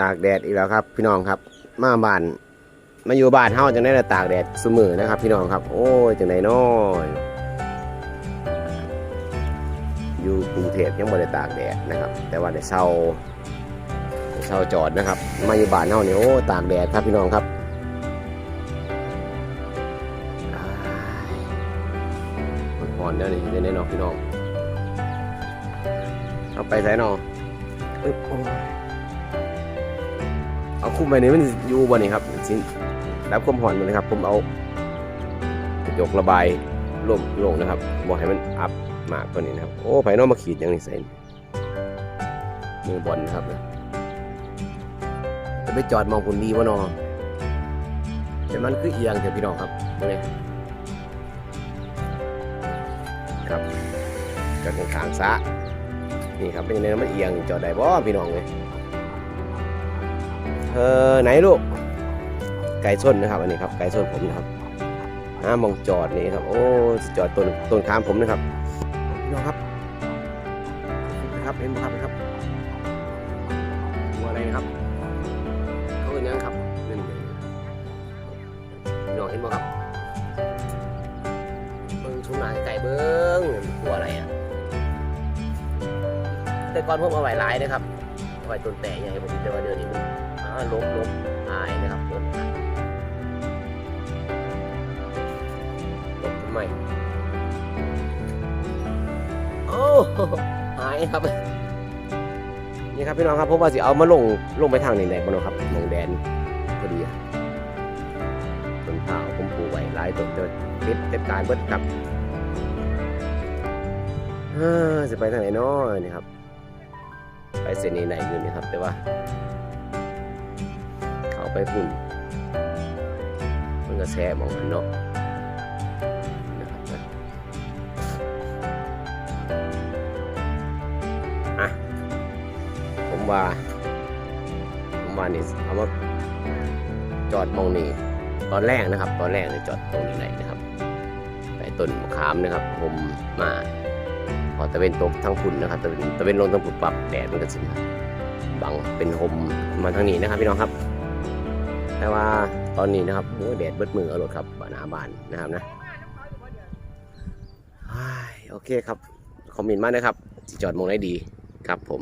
ตากแดดอีกแล้วครับ พี่น้องครับ มาบ้านมาอยู่บ้านเฮาจังได้ละตากแดดเสมอนะครับ พี่น้องครับ โอ้ยจังไดน้อยอยู่กรุงเทพยังบ่ได้ตากแดดนะครับ แต่ว่าได้เช่าได้เช่าจอดนะครับ มาอยู่บ้านเฮาเนี่ยโอ้ตากแดดครับพี่น้องครับอ้ายอ่อนๆเดี๋ยวนี้จะได้นาะพี่น้องเอาไปใส่นาะอึ๊บโอ้ย เอาคุมไปนี่มันอยู่บนนี่ครับสิรับความห่อนมันนะครับ ผมเอากระจกระบายลมลงนะครับบอกให้มันอัพมากกว่านี้นะครับ โอ้ไผ่นอกมาขีดอย่างนี้ใส่มือบอลนะครับนะจะไปจอดมองคนดีวะนอแต่มันคือเอียงเถอะพี่น้องครับนี่ครับจอดข้างๆซะนี่ครับเป็นยังไงมันเอียงจอดได้บ่พี่น้องเลย เออไหนลูก ไก่ส้นนะครับ อันนี้ครับ ไก่ส้นผมนะครับห้ามองจอดนี่ครับ โอ้สิจอดต้นต้นขามผมนะครับพี่น้องครับนะครับเห็นไหมครับเห็นครับตัวอะไรนะครับเขาเป็นยังครับนี่พี่น้องเห็นไหมครับเบิ้งทุ่งนาไก่เบิ้งตัวอะไรอะแต่ก่อนผมเอาไว้หลายนะครับเอาไว้ต้นแต่ใหญ่ผมแต่ว่าเดี๋ยวนี้มันอ่า ลบลบหายนะครับลบลบทำไมโอ้หายครับ นี่ครับพี่น้องครับผมว่าสิเอามาลงลงไปทางไหนๆบ้างเนะครับมองแดนพอดีต้นข้าวผมปลูกไว้หลายต้นเดินเก็บเก็บการเบิดครับจะไปทางไหนเนาะนี่ครับ ไปเส้นนี้ไหนอยู่นี่ครับแต่ว่า ไปพุ่น มันก็แซ่มองมันเนาะนะครับอะผมว่า ผมว่านี่เอามาจอดมองนี่ตอนแรกนะครับ ตอนแรกเนี่ยจอดตรงนี้ไหนนะครับไปต้นมะขามนะครับ ผมมาพอตะเวนตกทั้งพุ่นนะครับตะเวนตะเวนลงทั้งพุ่นปรับแดดมันก็สิมาบังเป็นหมมาทางนี้นะครับพี่น้องครับ แต่ว่าตอนนี้นะครับโอ้ยแดดเบิดมือเอารถครับบานาบานนะครับนะโอเคครับ คอมเมนต์มานะครับจอดมองได้ดีครับผม